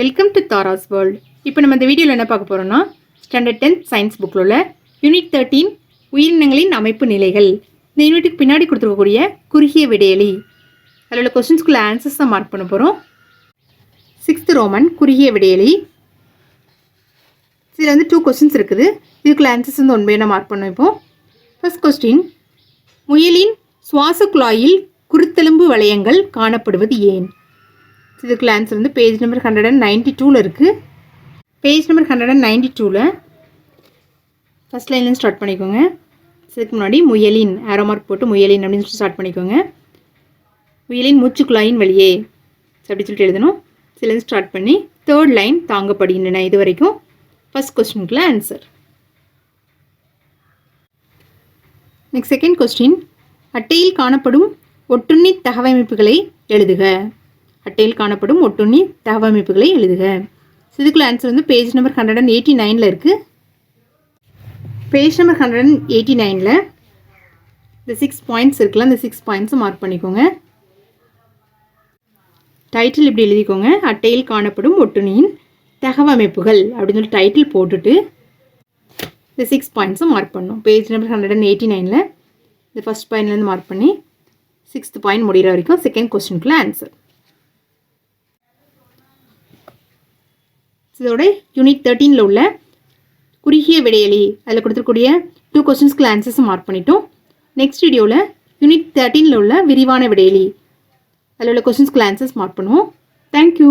Welcome to Tara's world இப்போ நம்ம இந்த வீடியோவில் என்ன பார்க்க போகிறோம்னா ஸ்டாண்டர்ட் டென்த் சயின்ஸ் புக்கில் உள்ள யூனிட் தேர்ட்டீன் உயிரினங்களின் அமைப்பு நிலைகள். இந்த யூனிட்டுக்கு பின்னாடி கொடுத்துருக்கக்கூடிய குறுகிய விடையலி. அதில் உள்ள கொஸ்டின்ஸ்குள்ள ஆன்சர்ஸ் தான் மார்க் பண்ண போகிறோம் சிக்ஸ்த் ரோமன் குறுகிய விடையலி. இதில் வந்து டூ கொஸ்டின்ஸ் இருக்குது. இதுக்குள்ள ஆன்சர்ஸ் வந்து உண்மையான மார்க் பண்ணோம் இப்போ? ஃபஸ்ட் கொஸ்டின் முயலின் சுவாச குழாயில் குருத்தெலும்பு வளையங்கள் காணப்படுவது ஏன்? இதுக்கு ஆன்சர் வந்து page number hundred and ninety டூவில் இருக்குது page number hundred and ninety டூவில் ஃபஸ்ட் லைன்லேருந்து ஸ்டார்ட் பண்ணிக்கோங்க. இதுக்கு முன்னாடி முயலின் ஆரோ மார்க் போட்டு முயலின் அப்படின்னு சொல்லிட்டு ஸ்டார்ட் பண்ணிக்கோங்க. முயலின் மூச்சு குழாயின் வழியே அப்படி சொல்லிட்டு எழுதணும். இதுலேருந்து ஸ்டார்ட் பண்ணி தேர்ட் லைன் தாங்கப்படுகின்றன இது வரைக்கும். ஃபஸ்ட் கொஸ்டினுக்குள்ள ஆன்சர் நெக்ஸ்ட் செகண்ட் கொஸ்டின் அட்டையில் காணப்படும் ஒட்டுண்ணி தகவமைப்புகளை எழுதுக. அட்டையில் காணப்படும் ஒட்டுண்ணி தகவமைப்புகளை எழுதுக. So, இதுக்குள்ள ஆன்சர் வந்து page number hundred and eighty நைனில் இருக்குது page number hundred and eighty நைனில் இந்த சிக்ஸ் பாயிண்ட்ஸ் இருக்குல்ல அந்த சிக்ஸ் பாயிண்ட்ஸும் மார்க் பண்ணிக்கோங்க. டைட்டில் இப்படி எழுதிக்கோங்க. அட்டையில் காணப்படும் ஒட்டுண்ணியின் தகவமைப்புகள் அப்படின்னு சொல்லி டைட்டில் போட்டுட்டு இந்த சிக்ஸ் பாயிண்ட்ஸும் மார்க் பண்ணணும். Page number hundred and eighty நைனில் இந்த ஃபஸ்ட் பாயிண்ட்லேருந்து மார்க் பண்ணி சிக்ஸ்த் பாயிண்ட் முடிகிற வரைக்கும் செகண்ட் கொஸ்டினுக்குள்ள ஆன்சர் இதோட யூனிட் தேர்ட்டீனில் உள்ள குறுகிய விடையலி அதில் கொடுத்துருக்கூடிய டூ கொஸ்டின்ஸ்க்கு ஆன்சர்ஸும் மார்க் பண்ணிட்டோம். நெக்ஸ்ட் வீடியோவில் யூனிட் தேர்ட்டீனில் உள்ள விரிவான விடையலி அதில் உள்ள கொஸ்டின்ஸ்க்கு ஆன்சர்ஸ் மார்க் பண்ணுவோம். Thank you